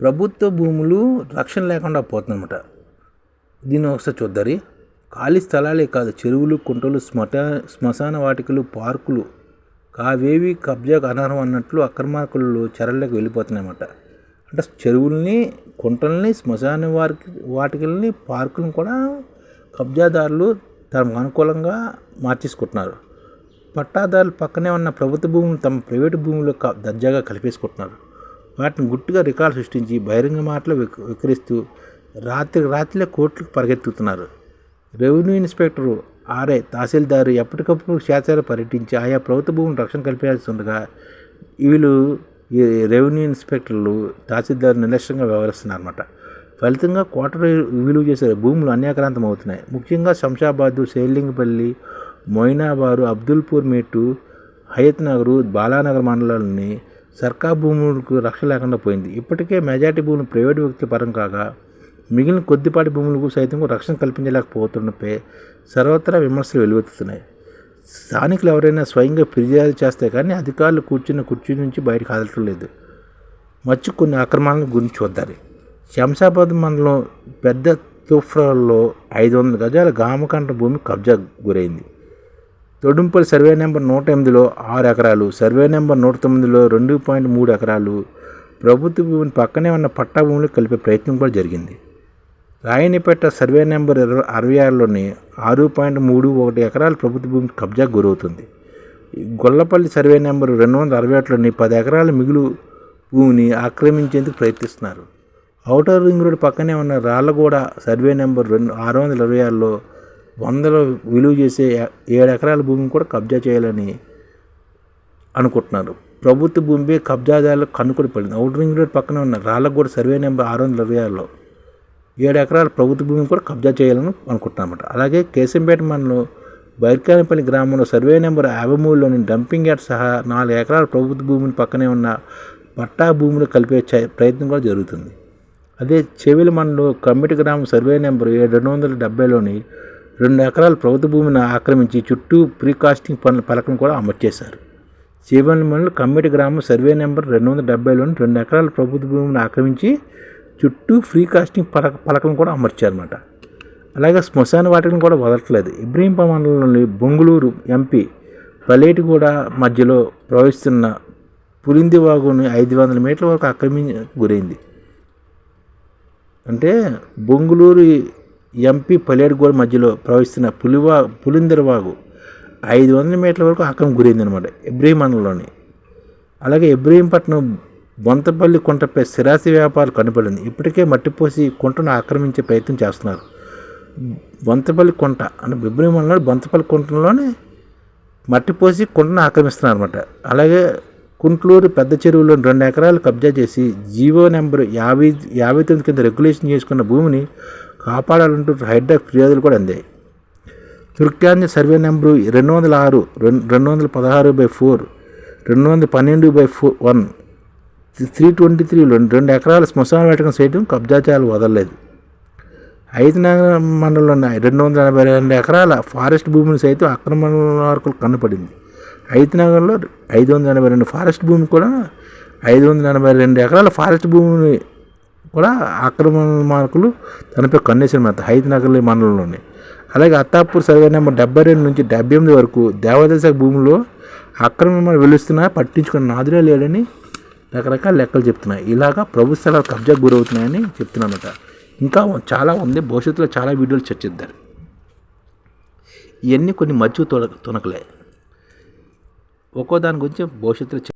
ప్రభుత్వ భూములు రక్షణ లేకుండా పోతుందన్నమాట. దీన్ని ఒకసారి చూద్దరి ఖాళీ స్థలాలే కాదు చెరువులు కుంటలు స్మట శ్మశాన వాటికలు పార్కులు కావేవి కబ్జాకు అనర్హం అన్నట్లు అక్రమార్కులు చెరల్లోకి వెళ్ళిపోతున్నాయన్నమాట. అంటే చెరువుల్ని కుంటల్ని శ్మశాన వారికి వాటికల్ని పార్కులను కూడా కబ్జాదారులు తమకు అనుకూలంగా మార్చేసుకుంటున్నారు. పట్టాదారులు పక్కనే ఉన్న ప్రభుత్వ భూములు తమ ప్రైవేటు భూములు క- దర్జాగా కలిపేసుకుంటున్నారు. వాటిని గుట్టుగా రికార్డు సృష్టించి బహిరంగ మాటలు విక్- విక్రయిస్తూ రాత్రి రాత్రిలో కోర్టులకు పరిగెత్తుతున్నారు. రెవెన్యూ ఇన్స్పెక్టరు ఆర్ఐ తహసీల్దారు ఎప్పటికప్పుడు క్షేత్రాలు పర్యటించి ఆయా ప్రభుత్వ భూములు రక్షణ కల్పించాల్సి ఉండగా వీళ్ళు ఈ రెవెన్యూ ఇన్స్పెక్టర్లు తహసీల్దారు నిర్లక్ష్యంగా వ్యవహరిస్తున్నారు అనమాట ఫలితంగా కోట విలువ చేసే భూములు అన్యాక్రాంతం అవుతున్నాయి ముఖ్యంగా శంషాబాదు శేర్లింగపల్లి మొయినాబారు అబ్దుల్పూర్ మేటు హయత్ నగరు బాలానగర్ మండలాలని సర్కార్ భూములకు రక్ష లేకుండా పోయింది. ఇప్పటికే మెజార్టీ భూములు ప్రైవేటు వ్యక్తుల పరం కాగా మిగిలిన కొద్దిపాటి భూములకు సైతం రక్షణ కల్పించలేకపోతుండపై సర్వత్రా విమర్శలు వెలువెత్తుతున్నాయి. స్థానికులు ఎవరైనా స్వయంగా ఫిర్యాదు చేస్తే కానీ అధికారులు కూర్చున్న కుర్చీ నుంచి బయటకు కదలటం లేదు. మచ్చి కొన్ని అక్రమాలను గురించి వద్దాలి శంషాబాద్ మండలం పెద్ద తుఫ్రాల్లో ఐదు వందల గజాల గామకంట భూమి కబ్జా గురైంది. తొడుంపల్లి సర్వే నెంబర్ నూట ఎనిమిదిలో ఆరు ఎకరాలు సర్వే నెంబర్ నూట తొమ్మిదిలో రెండు పాయింట్ మూడు ఎకరాలు ప్రభుత్వ భూమిని పక్కనే ఉన్న పట్టా భూములు కలిపే ప్రయత్నం కూడా జరిగింది. రాయనిపేట సర్వే నెంబర్ ఇరవై అరవై ఆరులోని ఆరు పాయింట్ మూడు ఒకటి ఎకరాలు ప్రభుత్వ భూమి కబ్జా గురవుతుంది. గొల్లపల్లి సర్వే నెంబర్ రెండు వందల అరవై ఒకటిలోని పది ఎకరాల మిగులు భూమిని ఆక్రమించేందుకు ప్రయత్నిస్తున్నారు. ఔటర్ రింగ్ రోడ్ పక్కనే ఉన్న రాళ్ళగూడ సర్వే నెంబర్ రెండు ఆరు వందల ఇరవై ఆరులో వందల విలువ చేసే ఏడు ఎకరాల భూమిని కూడా కబ్జా చేయాలని అనుకుంటున్నారు. ప్రభుత్వ భూమి కబ్జాదారులకు కన్నుకొని పడింది. అవుట్ రింగ్ రోడ్ పక్కన ఉన్న రాళ్ళగూడ సర్వే నెంబర్ ఆరు వందల ఇరవై ఆరులో ఏడు ఎకరాల ప్రభుత్వ భూమిని కూడా కబ్జా చేయాలని అనుకుంటున్నామట అలాగే కేశంపేట మండలం బైర్కానిపల్లి గ్రామంలో సర్వే నెంబర్ యాభై మూడులోని డంపింగ్ యార్డ్ సహా నాలుగు ఎకరాల ప్రభుత్వ భూమిని పక్కనే ఉన్న పట్టా భూములు కలిపే చ- ప్రయత్నం కూడా జరుగుతుంది. అదే చెవిలి మండలం కమ్మిటి గ్రామం సర్వే నెంబర్ ఏడు రెండు వందల డెబ్బైలోని రెండు ఎకరాల ప్రభుత్వ భూమిని ఆక్రమించి చుట్టూ ప్రీకాస్టింగ్ పనుల పలకను కూడా అమర్చేశారు. చేశారు మండలం కమ్మిటి గ్రామం సర్వే నెంబర్ రెండు వందల డెబ్బైలోని రెండు ఎకరాల ప్రభుత్వ భూమిని ఆక్రమించి చుట్టూ ఫ్రీ కాస్టింగ్ పలక పలకలను కూడా అమర్చారన్నమాట. అలాగే శ్మశాన వాటికను కూడా వదలట్లేదు. ఇబ్రహీంప మండలంలోని బొంగుళూరు ఎంపీ పలేటిగూడ మధ్యలో ప్రవహిస్తున్న పులింది వాగుని ఐదు వందల మీటర్ల వరకు ఆక్రమించి గురైంది. అంటే బొంగుళూరు ఎంపీ పలేటిగూడ మధ్యలో ప్రవహిస్తున్న పులివా పులిందరవాగు ఐదు వందల మీటర్ల వరకు ఆక్రమం గురైంది అనమాట ఇబ్రహీం మండలంలోని అలాగే ఇబ్రహీంపట్నం బొంతపల్లి కుంటపై స్థిరాస్తి వ్యాపారాలు కనపడింది ఇప్పటికే మట్టిపోసి కుంటను ఆక్రమించే ప్రయత్నం చేస్తున్నారు. బొంతపల్లి కుంట అంటే ఇబ్రహీం మండలంలో బొంతపల్లి కుంటలోనే మట్టిపోసి కుంటను ఆక్రమిస్తున్నారు అనమాట అలాగే కుంట్లూరు పెద్ద చెరువులో రెండు ఎకరాలు కబ్జా చేసి జీవో నెంబర్ యాభై యాభై తొమ్మిది కింద రెగ్యులేషన్ చేసుకున్న భూమిని కాపాడాలంటూ హైడ్రాక్ ఫిర్యాదులు కూడా అందాయి తుర్కాంజ సర్వే నెంబరు రెండు వందల ఆరు రెండు రెండు వందల పదహారు బై ఫోర్ రెండు వందల పన్నెండు by four one three twenty three రెండు ఎకరాల శ్మశాన వేటకం సైతం కబ్జా చేయాలి వదలలేదు. ఐదు నగర మండలంలో రెండు వందల ఎనభై రెండు ఎకరాల ఫారెస్ట్ భూమిని సైతం ఆక్రమణకు కనపడింది. ఐదు నగరంలో ఐదు వందల ఎనభై రెండు ఫారెస్ట్ భూమి కూడా ఐదు వందల ఎనభై రెండు ఎకరాల ఫారెస్ట్ భూమిని కూడా ఆక్రమణ మార్కులు తనపై కన్నేసిన మాట హైద్ మండలంలోని. అలాగే అత్తాపూర్ సర్వే నెంబర్ డెబ్బై రెండు నుంచి డెబ్బై ఎనిమిది వరకు దేవాదాయ భూమిలో అక్రమ వెలుస్తున్నా పట్టించుకున్న నాదులే లేడని రకరకాల లెక్కలు చెప్తున్నాయి. ఇలాగా ప్రభుత్వాల కబ్జా గురవుతున్నాయని చెప్తున్నానట ఇంకా చాలా ఉంది. భవిష్యత్తులో చాలా వీడియోలు చర్చిద్దారు. ఇవన్నీ కొన్ని మచ్చు తొన తునకలే. ఒక్కో దాని గురించి భవిష్యత్తులో